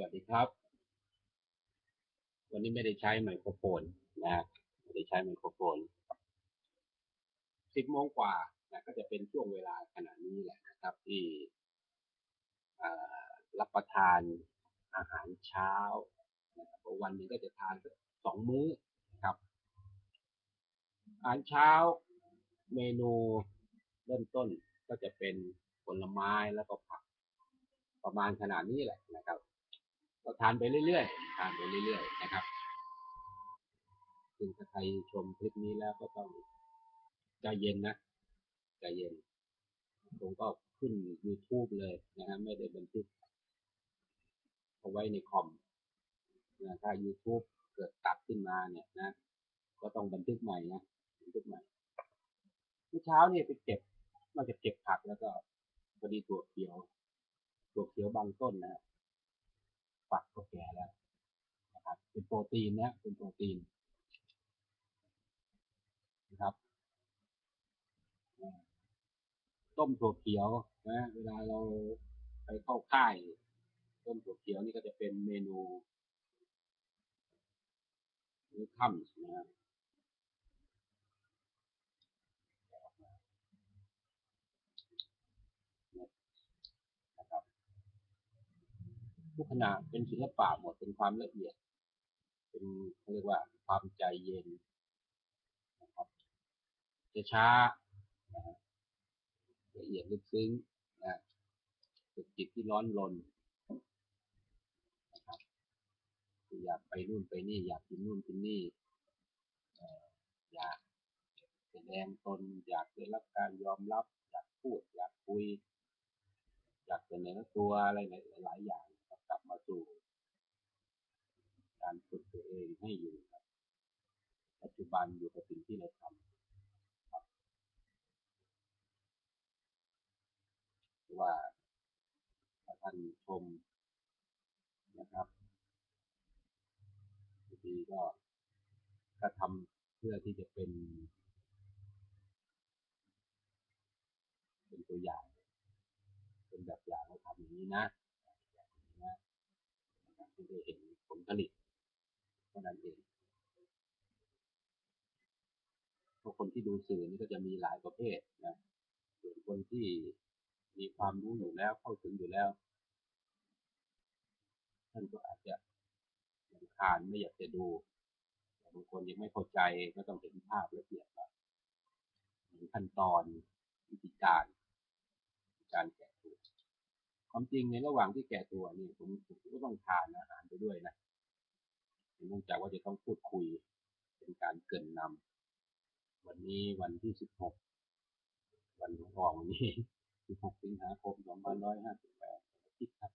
วัสดีครับ วันนี้ไม่ได้ใช้ไมโครโฟนนะไม่ได้ใช้ไมโครโฟนสิบโมงกว่านะก็จะเป็นช่วงเวลาขณะนี้แหละนะครับ ที่รับประทานอาหารเช้านะครับวันหนึ่งก็จะทานสองมื้อครับ อาหารเช้าเมนูเริ่มต้นก็จะเป็นผลไม้แล้วก็ผักประมาณขนาดนี้แหละนะครับ ก็ทานไปเรื่อยๆ ทานไปเรื่อยๆ นะครับซึ่งถ้าใครชมคลิปนี้แล้วก็ต้องใจเย็นนะใจเย็น ผมก็ขึ้น YouTube เลยนะฮะไม่ได้บันทึกเอาไว้ในคอมนะถ้า YouTube เกิดตัดขึ้นมาเนี่ยนะ ก็ต้องบันทึกใหม่นะบันทึกใหม่เมื่อเช้าเนี่ยไปเก็บนอกจากเก็บผักแล้วก็พอดีตัวเขียวตัวเขียวบางต้นนะ ฝักก็แก่แล้วนะครับเป็นโปรตีนนะเป็นโปรตีนนะครับต้มถั่วเขียวนะเวลาเราไปเข้าค่ายต้มถั่วเขียวนี่ก็จะเป็นเมนูมื้อค่ำนะฮะนะครับ ทุกขณะเป็นศิลปะหมดเป็นความละเอียด เป็นเขาเรียกว่าความใจเย็นนะครับจะช้านะละเอียดลึกซึ้งนะฝึกจิตที่ร้อนรนนะครับอยากไปนู่นไปนี่ อยากกินนู่นกินนี่อยากแสดงตนอยากได้รับการยอมรับ อยากพูด อยากคุย อยากเสนอตัวอะไรหลายอย่าง สู่ การฝึกตัวเองให้อยู่กับปัจจุบันอยู่กับสิ่งที่เราทำครับว่าถ้าท่านชมนะครับบางทีก็ก็ทำเพื่อที่จะเป็น เป็นตัวอย่าง เป็นแบบอย่างเราทำอย่างนี้นะ อย่างนี้นะนะครับที่ได้เห็นผลผลิตเท่านั้นเองพราะคนที่ดูสื่อนี่ก็จะมีหลายประเภทนะส่วนคนที่มีความรู้อยู่แล้วเข้าถึงอยู่แล้ว ท่านก็อาจจะรำคาญไม่อยากจะดูแต่บางคนยังไม่เข้าใจก็ต้องเห็นภาพละเอียดหน่อยขั้นตอนวิธีการ การแกะ ความจริงในระหว่างที่แกะตัวนี่ผมผมก็ต้องทานอาหารไปด้วยนะเนื่องจากว่าจะต้องพูดคุยเป็นการเกินนำวันนี้วันที่สิบหกวันของออวันนี้16สิงหาคม2558วันอาทิตย์ครับ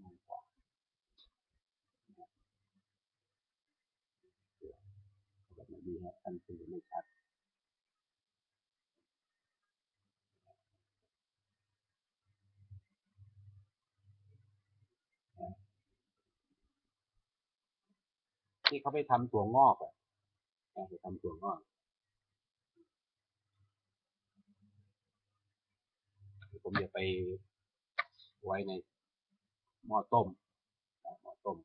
โมงกว่าแบบนี้ดีฮะท่านสื่อไม่ชัด ที่เขาไปทำถั่วงอกอะไปทำถั่วงอกผมจะไปไว้ในหม้อต้มหม้อต้ม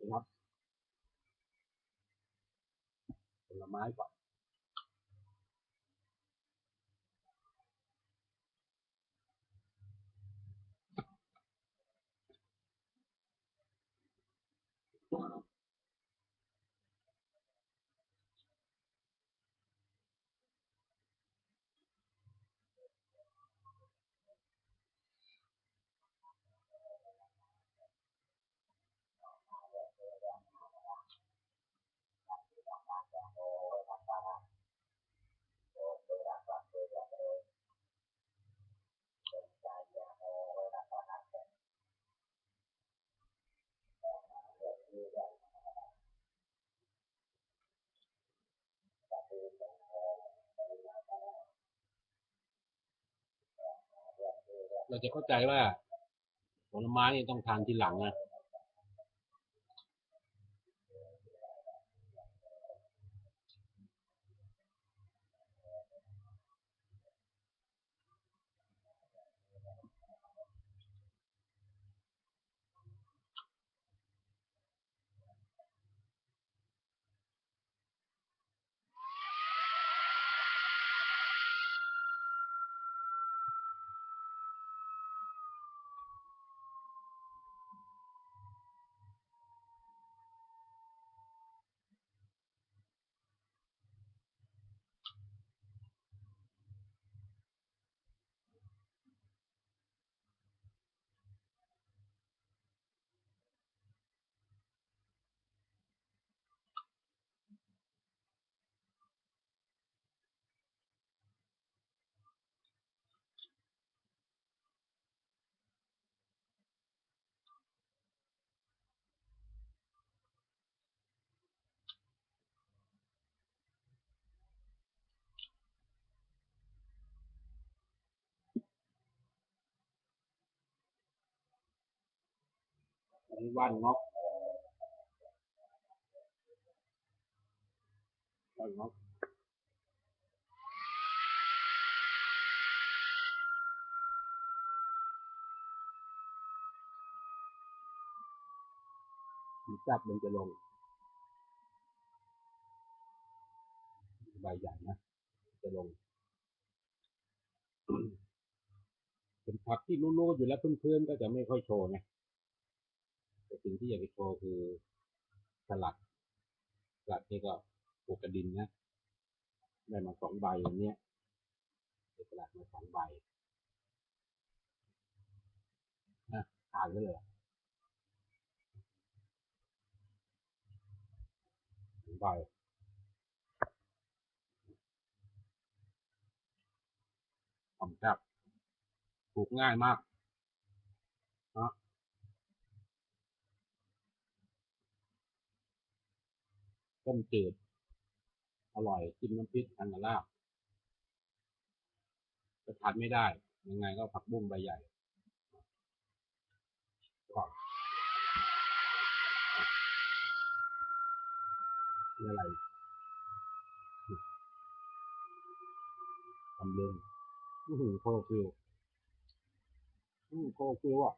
นะครับผล ไม้ก่อน เราจะเข้าใจว่าผลไม้นี่ต้องทานทีหลังนะ อันนี้ว่านงอกว่านงอกมีจับมันจะลงใบใหญ่นะ จะลง เป็นผักที่รู้ๆอยู่แล้วเพื่อนๆก็จะไม่ค่อยโชว์ไง สิ่งที่อยากจะโชว์คือสลัดสลัดนี่ก็ปลูกกระดินนะ ได้มาสองใบอย่างเนี้ยได้สลัดมาสองใบนะทานได้เลยสองใบทำแซ่บปลูกง่ายมากนะ ต้มจืด อร่อยจิ้มน้ำพริกทานกับลาบจะทานไม่ได้ ยังไงก็ผักบุ้งใบใหญ่ก่อนนี่อะไรตำเลึงอื้อหือโคฟิลอืมโคฟิลอะ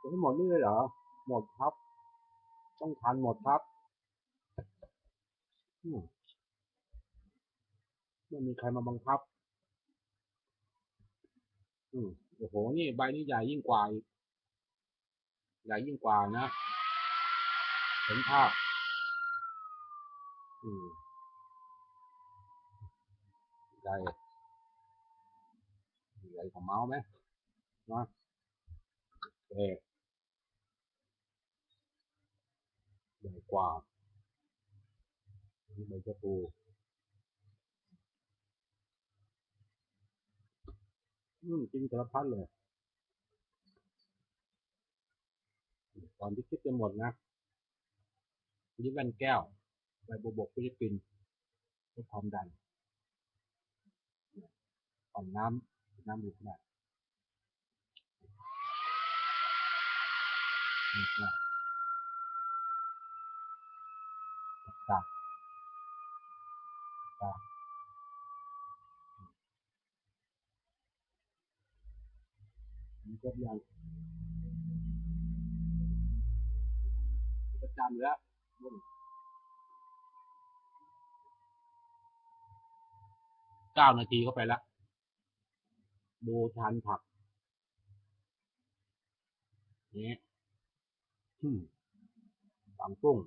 จะให้หมดนี่เลยเหรอ หมดครับ ต้องทานหมดครับไม่มีใครมาบังคับ อืมโอ้โห นี่ใบนี้ใหญ่ยิ่งกว่าอีกใหญ่ยิ่งกว่านะ เห็นภาพ อืมใหญ่ใหญ่ของเมาส์ไหมนะเออ ใหญ่กว่านี่ใบชะพูอืมกินสารพัดเลย ตอนที่คิดจะหมดนะนี่แว่นแก้ว ใบบัวบกฟิลิปปินส์ลดความดันอ่อนน้ำน้ำดื่มได้นี่ ก็ตาตานี่ก็ยังประจำแล้วเก้านาทีก็ไปแล้ว ดูทานผักนี่อืมกุ้ง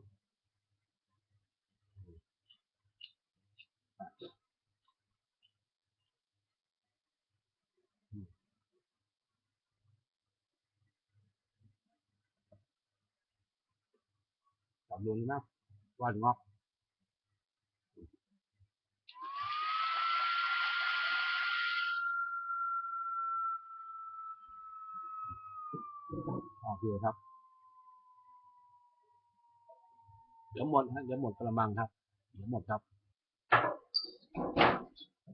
ตำรวมนะว่านงอกโอเคครับเดี๋ยวหมดฮะเดี๋ยวหมดกระมังครับ เดี๋ยวหมดครับ